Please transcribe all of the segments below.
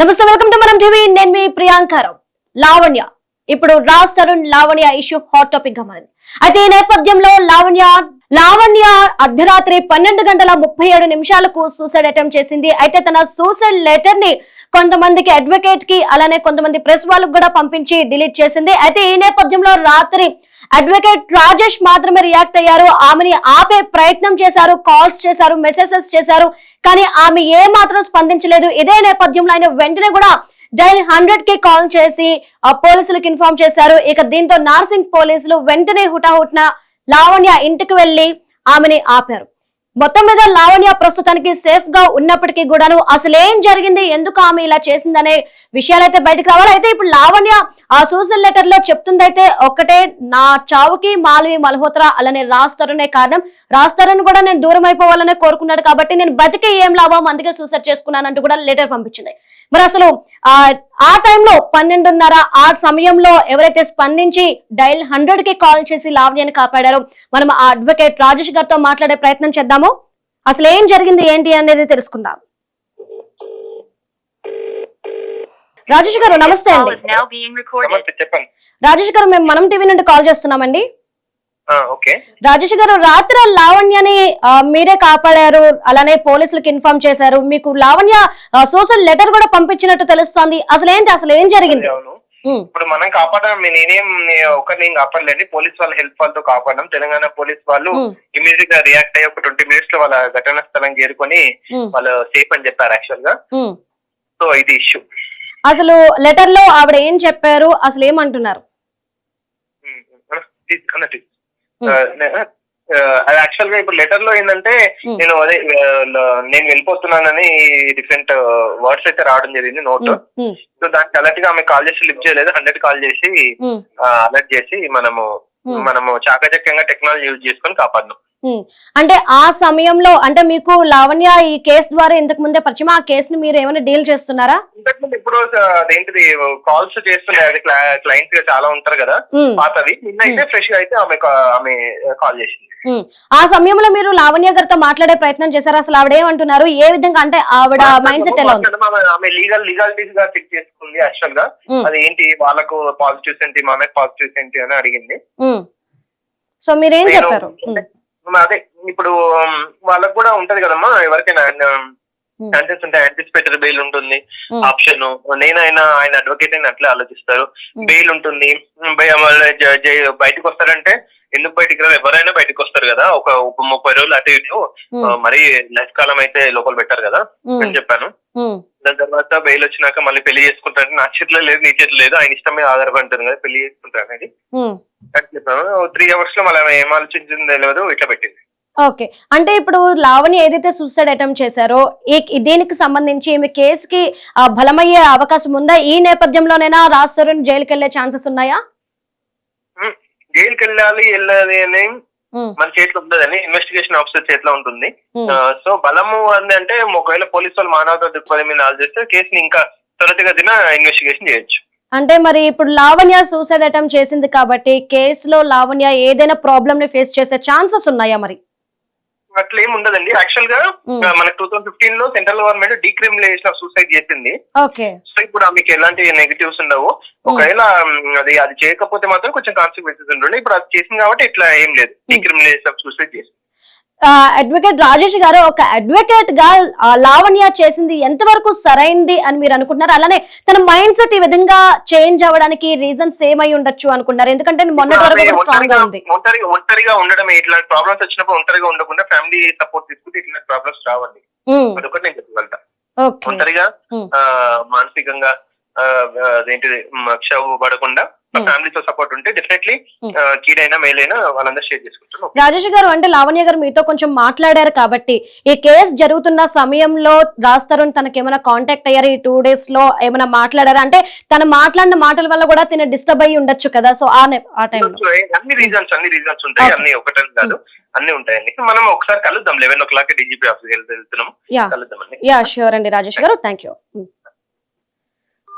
నమస్తే welcome to మనం TV. నేను మీ ప్రియాంకారావు లావణ్య. ఇప్పుడు రాజ్ తరుణ్ లావణ్య ఇష్యూ హాట్ టాపిక్గా మారింది. అయితే ఈ నేపథ్యంలో లావణ్య లావణ్య అర్ధరాత్రి పన్నెండు గంటల ముప్పై ఏడు నిమిషాలకు సూసైడ్ అటెంప్ట్ చేసింది. అయితే తన సూసైడ్ లెటర్ని కొంతమందికి అడ్వకేట్కి అలానే కొంతమంది ప్రెస్ వాళ్ళకు కూడా పంపించి డిలీట్ చేసింది. అయితే ఈ నేపథ్యంలో రాత్రి అడ్వకేట్ రాజేష్ మాత్రమే రియాక్ట్ అయ్యారు. ఆమెని ఆపే ప్రయత్నం చేశారు కాల్స్ చేశారు మెసేజెస్ చేశారు. కానీ ఆమె ఏ మాత్రం స్పందించలేదు. ఇదే నేపథ్యంలో ఆయన వెంటనే కూడా డైల్ హండ్రెడ్కి కాల్ చేసి ఆ పోలీసులకు ఇన్ఫార్మ్ చేశారు. ఇక దీంతో నార్సింగ్ పోలీసులు వెంటనే హుటాహుట్న లావణ్య ఇంటికి వెళ్ళి ఆమెని ఆపారు. మొత్తం మీద లావణ్య ప్రస్తుతానికి సేఫ్గా ఉన్నప్పటికీ కూడాను అసలు ఏం జరిగింది? ఎందుకు ఆమె ఇలా చేసిందనే విషయాలైతే బయటకు రావాలి. అయితే ఇప్పుడు లావణ్య ఆ సూసైడ్ లెటర్లో చెప్తుందైతే ఒక్కటే నా చావుకి మాల్వి మల్హోత్రా అలానే రాజ్ తరుణే కారణం. రాజ్ తరుణ్ కూడా నేను దూరం అయిపోవాలనే కోరుకున్నాడు కాబట్టి నేను బతికే ఏం లాభం? అందుకే సూసైడ్ చేసుకున్నానంటూ కూడా లెటర్ పంపించింది. మరి అసలు ఆ ఆ టైంలో పన్నెండున్నర ఆ సమయంలో ఎవరైతే స్పందించి డైల్ హండ్రెడ్కి కాల్ చేసి లావణ్యని కాపాడారో మనం ఆ అడ్వకేట్ రాజేష్ గారితో మాట్లాడే ప్రయత్నం చేద్దాము. అసలు ఏం జరిగింది ఏంటి అనేది తెలుసుకుందాం. రాజేష్ గారు నమస్తే అండి. రాజేష్ గారు మేము మనం టీవీ నుండి కాల్ చేస్తున్నామండి. రాజేష్ గారు రాత్రి లావణ్యని మీరే కాపాడారు అలానే పోలీసులకు ఇన్ఫార్మ్ చేశారు. మీకు లావణ్య సోషల్ లెటర్ కూడా పంపించినట్టు తెలుస్తోంది. అసలు ఏంటి అసలు ఏం జరిగింది ఇప్పుడు మనం కాపాడడం నేనేం ఒకరిని ఏం కాపాడలేండి. పోలీస్ వాళ్ళ హెల్ప్ వాళ్ళతో కాపాడడం తెలంగాణ పోలీస్ వాళ్ళు ఇమీడియట్గా రియాక్ట్ అయ్యి ఒక ట్వంటీ మినిట్స్లో వాళ్ళ ఘటనా స్థలం చేరుకొని వాళ్ళు సేఫ్ అని చెప్పారు యాక్చువల్గా. సో ఇది ఇష్యూ. అసలు లెటర్లో ఆవిడ ఏం చెప్పారు? అసలు ఏమంటున్నారు అన్నట్టు. అది యాక్చువల్గా ఇప్పుడు లెటర్లో ఏంటంటే. నేను అదే నేను వెళ్ళిపోతున్నానని డిఫరెంట్ వర్డ్స్ అయితే రావడం జరిగింది నోట్ సో దానికి అలర్ట్గా ఆమె కాల్ చేసి లిఫ్ట్ చేయలేదు హండ్రెడ్ కాల్ చేసి అలర్ట్ చేసి మనము. మనము చాకచక్యంగా టెక్నాలజీ యూజ్ చేసుకొని కాపాడినాం. అంటే ఆ సమయంలో అంటే మీకు లావణ్య ఈ కేసు ద్వారా ఇంతకు ముందే పరిచయం ఆ కేసుని మీరు ఏమైనా డీల్ చేస్తున్నారా? ఇంతకుముందు ఇప్పుడు అదేంటిది కాల్స్ చేస్తుండే అది క్లయింట్స్గా చాలా ఉంటారు కదా పాతవి. నిన్న అయితే ఫ్రెష్ అయితే ఆమె ఆమె కాల్ చేసింది. ఆ సమయంలో మీరు లావణ్య గారితో మాట్లాడే ప్రయత్నం చేశారు? అసలు ఆవిడ ఏమంటున్నారు? ఏ విధంగా అంటే ఆవిడ మైండ్ సెట్ ఎలా ఉంది? ఆమె- లీగల్ లీగాలిటీస్గా చెక్ చేసుకుంది యాక్చువల్గా. అది ఏంటి వాళ్ళకు పాజిటివ్స్ ఏంటి మా పాజిటివ్స్ ఏంటి అని అడిగింది. సో మీరేం చెప్పారు? అదే ఇప్పుడు వాళ్ళకు కూడా ఉంటది కదమ్మా ఎవరికైనా ఛాన్సెస్ ఉంటాయి యాంటిసిపేటరీ బెయిల్ ఉంటుంది ఆప్షన్ నేనైనా ఆయన అడ్వకేట్ అయినా అట్లే ఆలోచిస్తారు. బెయిల్ ఉంటుంది బయటకు వస్తారంటే ఎందుకు బయటికి రారు? ఎవరైనా బయటకు వస్తారు కదా. ఒక ముప్పై రోజులు అటు ఇటు మరి లైఫ్ కాలం అయితే లోపల పెట్టారు కదా అని చెప్పాను. దాని తర్వాత బెయిల్ వచ్చినాక మళ్ళీ పెళ్ళి చేసుకుంటారంటే నా చేతిలో లేదు నీ చేతిలో లేదు ఆయన ఇష్టం మీద ఆధారపడుతుంది కదా పెళ్ళి చేసుకుంటారు అనేది. అని చెప్పాను. త్రీ అవర్స్లో మళ్ళీ ఏం ఆలోచించింది తెలియదు ఇట్లా పెట్టింది. ఓకే. అంటే ఇప్పుడు లావణ్య ఏదైతే సూసైడ్ అటెంప్ట్ చేశారో దీనికి సంబంధించి మీ కేసుకి బలమయ్యే అవకాశం ఉందా? ఈ నేపథ్యంలోనైనా రాజ్ జైలుకి వెళ్ళే ఛాన్సెస్ ఉన్నాయా? జైలుకి వెళ్ళాలి వెళ్ళాలి అని మన చేతిలో ఉండదని ఇన్వెస్టిగేషన్ ఆఫీసర్ చేతిలో ఉంటుంది. సో బలము అని అంటే ఒకవేళ పోలీసు వాళ్ళు మానవత దృక్పథం మీద ఆలోచిస్తే కేసుని ఇంకా త్వరితగతిన ఇన్వెస్టిగేషన్ చేయొచ్చు. అంటే మరి ఇప్పుడు లావణ్య సూసైడ్ అటెంప్ట్ చేసింది కాబట్టి కేసులో లావణ్య ఏదైనా ప్రాబ్లమ్ని ఫేస్ చేసే ఛాన్సెస్ ఉన్నాయా మరి? అట్లా ఏం ఉండదండి. యాక్చువల్గా మనకి టూ థౌసండ్ ఫిఫ్టీన్లో central government decriminalisation of suicide చేసింది. సో ఇప్పుడు ఆమెకి ఎలాంటి నెగిటివ్స్ ఉండవు. ఒకవేళ అది అది చేయకపోతే మాత్రం కొంచెం కాన్సిక్వెన్సెస్ ఉంటుండే. ఇప్పుడు అది చేసింది కాబట్టి ఇట్లా ఏం లేదు. డీక్రిమినేషన్ సూసైడ్ చేసింది అడ్వకేట్ రాజేష్ గారు ఒక అడ్వకేట్గా లావణ్య చేసింది ఎంతవరకు సరైంది అని మీరు అనుకుంటున్నారు? అలానే తన మైండ్ సెట్ ఈ విధంగా చేంజ్ అవ్వడానికి రీజన్స్ ఏమై ఉండొచ్చు అనుకున్నారు ఎందుకంటే మొన్నటి వరకు స్ట్రాంగ్గా ఉంది. ఒంటరిగా ఒంటరిగా ఉండడమే. ఇట్లాంటి ప్రాబ్లమ్స్ వచ్చినప్పుడు ఒంటరిగా ఉండకుండా ఫ్యామిలీ సపోర్ట్ తీసుకుంటే ఇట్లాంటి ప్రాబ్లమ్స్ రావండి. అదొకటి నేను చెప్పగలుగుతా. ఒంటరిగా మానసికంగా అదేంటిది పడకుండా. ఫ్యామిలీతో సపోర్ట్ ఉంటే డెఫినెట్లీ. కీడైనా మేలైనా వాళ్ళందరూ షేర్ చేసుకుంటారు. రాజేష్ గారు అంటే లావణ్య గారు మీతో కొంచెం మాట్లాడారు కాబట్టి ఈ కేసు జరుగుతున్న సమయంలో రాజ్ తరుణ్ తనకి ఏమైనా కాంటాక్ట్ అయ్యారు? ఈ టూ డేస్లో ఏమైనా మాట్లాడారా? అంటే తను మాట్లాడిన మాటల వల్ల కూడా తిన డిస్టర్బ్ అయ్యి ఉండొచ్చు కదా సో ఆ టైంలో అన్ని రీజన్స్ అన్ని రీజన్స్ ఉంటాయి. అన్ని ఒకటని కాదు అన్ని ఉంటాయండి. మనం ఒకసారి కలుద్దాం. Eleven o'clock DGP office వెళ్తున్నాం. యా కలుద్దామండి. యా ష్యూర్ అండి రాజేష్ గారు. థ్యాంక్ యూ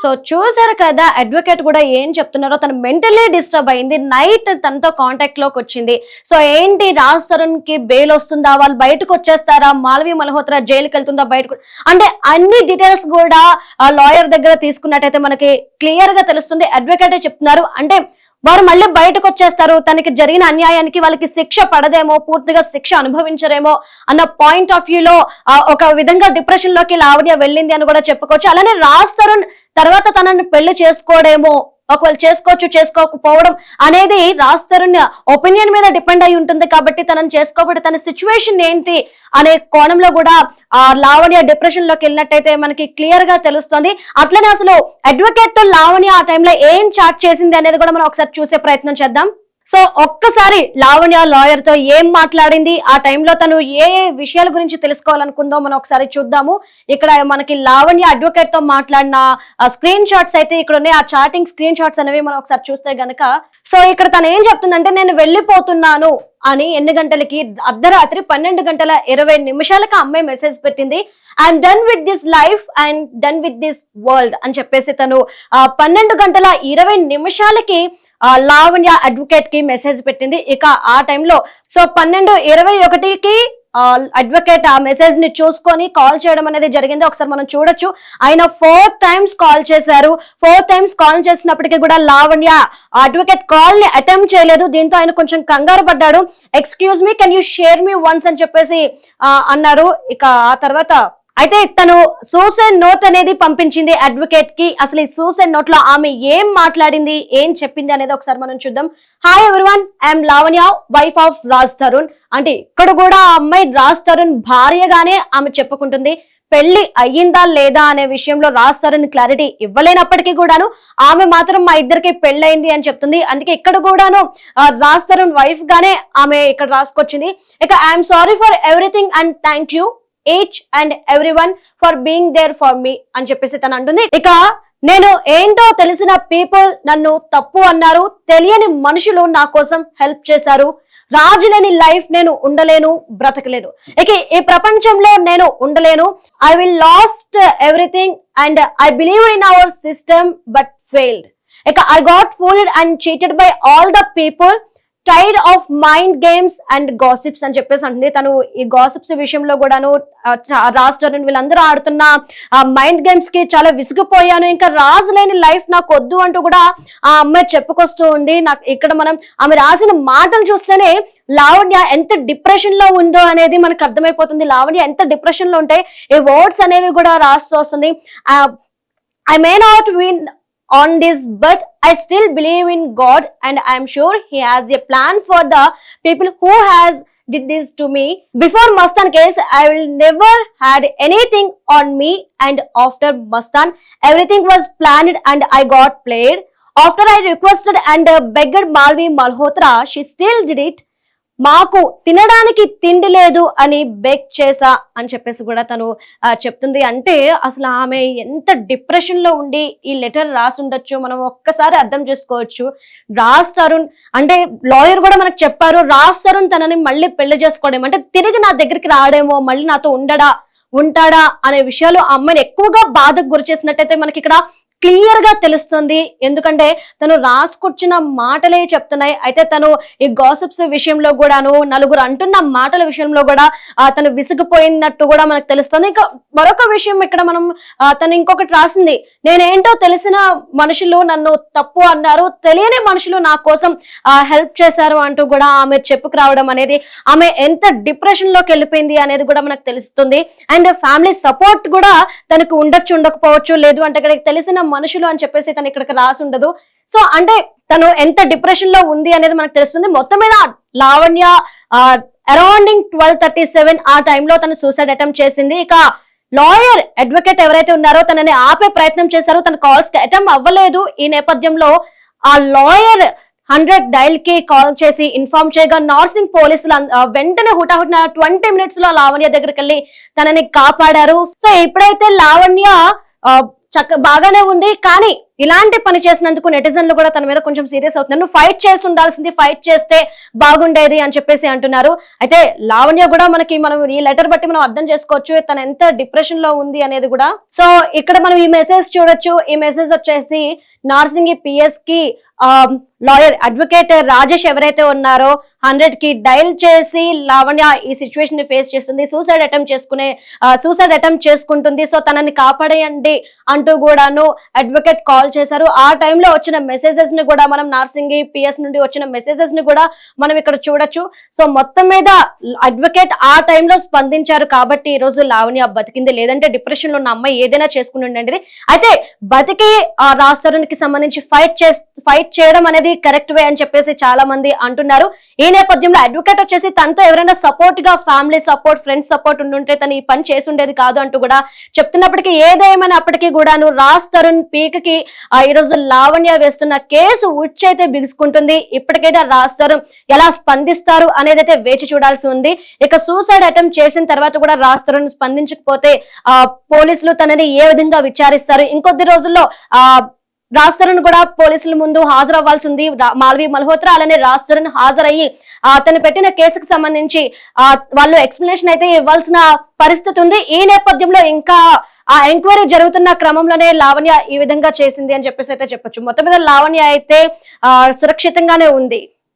సో చూసారు కదా అడ్వకేట్ కూడా ఏం చెప్తున్నారో తను మెంటలీ డిస్టర్బ్ అయింది. నైట్ తనతో కాంటాక్ట్లోకి వచ్చింది. సో ఏంటి రాజ్ తరుణ్కి బెయిల్ వస్తుందా? వాళ్ళు బయటకు వచ్చేస్తారా? మాలవి మల్హోత్రా జైలుకి వెళ్తుందా బయటకు? అంటే అన్ని డీటెయిల్స్ కూడా ఆ లాయర్ దగ్గర తీసుకున్నట్టయితే మనకి క్లియర్గా తెలుస్తుంది. అడ్వకేటే చెప్తున్నారు. అంటే వారు మళ్ళీ బయటకు వచ్చేస్తారు. తనకి జరిగిన అన్యాయానికి వాళ్ళకి శిక్ష పడదేమో పూర్తిగా శిక్ష అనుభవించరేమో అన్న పాయింట్ ఆఫ్ వ్యూలో ఒక విధంగా డిప్రెషన్లోకి లావణ్య వెళ్ళింది అని కూడా చెప్పుకోవచ్చు. అలానే రాజ్ తరుణ్ తర్వాత తనని పెళ్ళి చేసుకోడేమో ఒకవేళ చేసుకోవచ్చు చేసుకోకపోవడం అనేది రాజ్ తరుణ్ ఒపీనియన్ మీద డిపెండ్ అయి ఉంటుంది కాబట్టి తనని చేసుకోబట్టి తన సిచ్యువేషన్ ఏంటి అనే కోణంలో కూడా ఆ లావణ్య డిప్రెషన్లోకి వెళ్ళినట్టయితే మనకి క్లియర్గా తెలుస్తుంది. అట్లనే అసలు అడ్వకేట్తో లావణ్య ఆ టైంలో ఏం చాట్ చేసింది అనేది కూడా మనం ఒకసారి చూసే ప్రయత్నం చేద్దాం. సో ఒక్కసారి లావణ్య లాయర్తో ఏం మాట్లాడింది? ఆ టైంలో తను ఏ విషయాల గురించి తెలుసుకోవాలనుకుందో మనం ఒకసారి చూద్దాము. ఇక్కడ మనకి లావణ్య అడ్వకేట్తో మాట్లాడిన స్క్రీన్ షాట్స్ అయితే ఇక్కడ ఉన్నాయి. ఆ చాటింగ్ స్క్రీన్ షాట్స్ అనేవి మనం ఒకసారి చూస్తే గనక సో ఇక్కడ తను ఏం చెప్తుందంటే నేను వెళ్ళిపోతున్నాను అని ఎన్ని గంటలకి అర్ధరాత్రి పన్నెండు గంటల ఇరవై నిమిషాలకు అమ్మాయి మెసేజ్ పెట్టింది. I'm done with this life and done with this world అని చెప్పేసి తను ఆ, పన్నెండు గంటల ఇరవై నిమిషాలకి లావణ్య అడ్వకేట్కి మెసేజ్ పెట్టింది. ఇక ఆ టైంలో సో పన్నెండు ఇరవై ఒకటికి అడ్వకేట్ ఆ మెసేజ్ని చూసుకొని కాల్ చేయడం అనేది జరిగింది. ఒకసారి మనం చూడొచ్చు. ఆయన ఫోర్ టైమ్స్ కాల్ చేశారు. ఫోర్ టైమ్స్ కాల్ చేసినప్పటికీ కూడా లావణ్య అడ్వకేట్ కాల్ని అటెంప్ట్ చేయలేదు. దీంతో ఆయన కొంచెం కంగారు పడ్డాడు. Excuse me can you share me once అని చెప్పేసి అన్నారు. ఇక ఆ తర్వాత అయితే తను సూసైడ్ నోట్ అనేది పంపించింది అడ్వకేట్కి. అసలు ఈ సూసైడ్ నోట్లో ఆమె ఏం మాట్లాడింది ఏం చెప్పింది అనేది ఒకసారి మనం చూద్దాం. Hi everyone I'm Lavanya wife of Raj Tarun. అంటే ఇక్కడ కూడా ఆ అమ్మాయి రాజ్ తరుణ్ భార్యగానే ఆమె చెప్పుకుంటుంది. పెళ్ళి అయ్యిందా లేదా అనే విషయంలో రాజ్ తరుణ్ క్లారిటీ ఇవ్వలేనప్పటికీ కూడాను ఆమె మాత్రం మా ఇద్దరికి పెళ్ళయింది అని చెప్తుంది. అందుకే ఇక్కడ కూడాను రాజ్ తరుణ్ వైఫ్ గానే ఆమె ఇక్కడ రాసుకొచ్చింది. ఇక I'm sorry for everything and thank you each and every one for being there for me అని చెప్పేసి తను అంటుంది. ఇక నేను ఏంటో తెలిసిన పీపుల్ నన్ను తప్పు అన్నారు తెలియని మనుషులు నా కోసం హెల్ప్ చేశారు. రాజు లేని లైఫ్ నేను ఉండలేను బ్రతకలేను. ఇక ఈ ప్రపంచంలో నేను ఉండలేను. I will lost everything and I believe in our system but failed ఇక I got fooled and cheated by all the people tired of mind games and gossips అని చెప్పేసి అంటుంది. తను ఈ గాసిప్స్ విషయంలో కూడాను రాజ్ తరుణ్ వీళ్ళందరూ ఆడుతున్న మైండ్ గేమ్స్కి చాలా విసిగిపోయాను. ఇంకా రాజు లేని లైఫ్ నాకు వద్దు అంటూ కూడా ఆ అమ్మాయి చెప్పుకొస్తూ ఉంది. నాకు ఇక్కడ మనం ఆమె రాసిన మాటలు చూస్తేనే లావణ్య ఎంత డిప్రెషన్లో ఉందో అనేది మనకు అర్థమైపోతుంది. లావణ్య ఎంత డిప్రెషన్లో ఉంటే ఈ వర్డ్స్ అనేవి కూడా రాస్తూ వస్తుంది. I may not win on this but i still believe in god and i am sure he has a plan for the people who has did this to me. Before mastan case i will never had anything on me and after mastan everything was planned and i got played. After i requested and uh, begged malvi malhotra she still did it మాకు తినడానికి తిండి లేదు అని beg చేసా అని చెప్పేసి కూడా తను చెప్తుంది. అంటే అసలు ఆమె ఎంత డిప్రెషన్లో ఉండి ఈ లెటర్ రాసి ఉండొచ్చు మనం ఒక్కసారి అర్థం చేసుకోవచ్చు. రాజ్ తరుణ్ అంటే లాయర్ కూడా మనకు చెప్పారు రాజ్ తరుణ్ తనని మళ్ళీ పెళ్ళి చేసుకోవడం అంటే తిరిగి నా దగ్గరికి రాడేమో మళ్ళీ నాతో ఉండడా ఉంటాడా అనే విషయాలు అమ్మాయిని ఎక్కువగా బాధకు గురి చేసినట్టయితే మనకి ఇక్కడ క్లియర్గా తెలుస్తుంది. ఎందుకంటే తను రాసుకొచ్చిన మాటలే చెప్తున్నాయి. అయితే తను ఈ గాసిప్స్ విషయంలో కూడాను నలుగురు అంటున్న మాటల విషయంలో కూడా తను విసిగిపోయినట్టు కూడా మనకు తెలుస్తుంది. ఇంకా మరొక విషయం ఇక్కడ మనం తను ఇంకొకటి రాసింది. నేనేంటో తెలిసిన మనుషులు నన్ను తప్పు అన్నారు. తెలియని మనుషులు నా కోసం హెల్ప్ చేశారు అంటూ కూడా ఆమె చెప్పుకు రావడం అనేది ఆమె ఎంత డిప్రెషన్లోకి వెళ్ళిపోయింది అనేది కూడా మనకు తెలుస్తుంది. అండ్ ఫ్యామిలీ సపోర్ట్ కూడా తనకు ఉండొచ్చు ఉండకపోవచ్చు లేదు అంటే ఇక్కడ తెలిసిన మనుషులు అని చెప్పేసి తను ఇక్కడికి రాసి ఉండదు. సో అంటే తను ఎంత డిప్రెషన్లో ఉంది అనేది మనకు తెలుస్తుంది. మొత్తం మీద Lavanya arounding twelve thirty seven ఆ టైంలో తను సూసైడ్ అటెంప్ట్ చేసింది. ఇక లాయర్ అడ్వకేట్ ఎవరైతే ఉన్నారో తనని ఆపే ప్రయత్నం చేశారో. తన కాల్స్కి అటెంప్ట్ అవ్వలేదు. ఈ నేపథ్యంలో ఆ లాయర్ హండ్రెడ్ డైల్కి కాల్ చేసి ఇన్ఫార్మ్ చేయగా నార్సింగ్ పోలీసులు వెంటనే హుటాహుటిన ట్వంటీ మినిట్స్లో లావణ్య దగ్గరికి వెళ్ళి తనని కాపాడారు. సో ఎప్పుడైతే లావణ్య చక్క బాగానే ఉంది కానీ ఇలాంటి పని చేసినందుకు నెటిజన్లు కూడా తన మీద కొంచెం సీరియస్ అవుతున్నారు. నువ్వు ఫైట్ చేసి ఉండాల్సింది ఫైట్ చేస్తే బాగుండేది అని చెప్పేసి అంటున్నారు. అయితే లావణ్య కూడా మనకి మనం ఈ లెటర్ బట్టి మనం అర్థం చేసుకోవచ్చు తను ఎంత డిప్రెషన్లో ఉంది అనేది కూడా. సో ఇక్కడ మనం ఈ మెసేజ్ చూడొచ్చు. ఈ మెసేజ్ వచ్చేసి నార్సింగి పిఎస్కి లాయర్ అడ్వకేట్ రాజేష్ ఎవరైతే ఉన్నారో హండ్రెడ్కి డైల్ చేసి లావణ్య ఈ సిచ్యువేషన్ని ఫేస్ చేస్తుంది. సూసైడ్ అటెంప్ట్ చేసుకునే సూసైడ్ అటెంప్ట్ చేసుకుంటుంది. సో తనని కాపాడేయండి అంటూ కూడాను అడ్వకేట్ కాల్ చేశారు. ఆ టైంలో వచ్చిన మెసేజెస్ని కూడా మనం నార్సింగి పిఎస్ నుండి వచ్చిన మెసేజెస్ని కూడా మనం ఇక్కడ చూడొచ్చు. సో మొత్తం మీద అడ్వకేట్ ఆ టైంలో స్పందించారు కాబట్టి ఈ రోజు లావణ్య బతికింది. లేదంటే డిప్రెషన్లో ఉన్న అమ్మాయి ఏదైనా చేసుకుని ఉండండి అయితే బతికి ఆ కి సంబంధించి ఫైట్ చే ఫైట్ చేయడం అనేది కరెక్ట్ వే అని చెప్పేసి చాలా మంది అంటున్నారు. ఈ నేపథ్యంలో అడ్వకేట్ వచ్చేసి తనతో ఎవరైనా సపోర్ట్గా ఫ్యామిలీ సపోర్ట్ ఫ్రెండ్స్ సపోర్ట్ ఉండుంటే తను ఈ పని చేసుండేది కాదు అంటూ కూడా చెప్తున్నప్పటికీ ఏదేమైనప్పటికీ కూడాను రాజ్ తరుణ్ పీక్కి ఈరోజు ఈ రోజు లావణ్య వేస్తున్న కేసు ఉచ్చైతే బిగుసుకుంటుంది. ఇప్పటికైతే రాజ్ తరుణ్ ఎలా స్పందిస్తారు అనేది అయితే వేచి చూడాల్సి ఉంది. ఇక సూసైడ్ అటెంప్ట్ చేసిన తర్వాత కూడా రాజ్ తరుణ్ స్పందించకపోతే ఆ పోలీసులు తనని ఏ విధంగా విచారిస్తారు? ఇంకొద్ది రోజుల్లో ఆ రాజ్ తరుణ్ కూడా పోలీసుల ముందు హాజరవ్వాల్సి ఉంది మాల్వి మల్హోత్రా అలానే రాజ్ తరుణ్ హాజరయ్యి అతను పెట్టిన కేసుకు సంబంధించి ఆ వాళ్ళు ఎక్స్ప్లెనేషన్ అయితే ఇవ్వాల్సిన పరిస్థితి ఉంది. ఈ నేపథ్యంలో ఇంకా ఆ ఎంక్వైరీ జరుగుతున్న క్రమంలోనే లావణ్య ఈ విధంగా చేసింది అని చెప్పేసి అయితే చెప్పొచ్చు. మొత్తం మీద లావణ్య అయితే ఆ, సురక్షితంగానే ఉంది.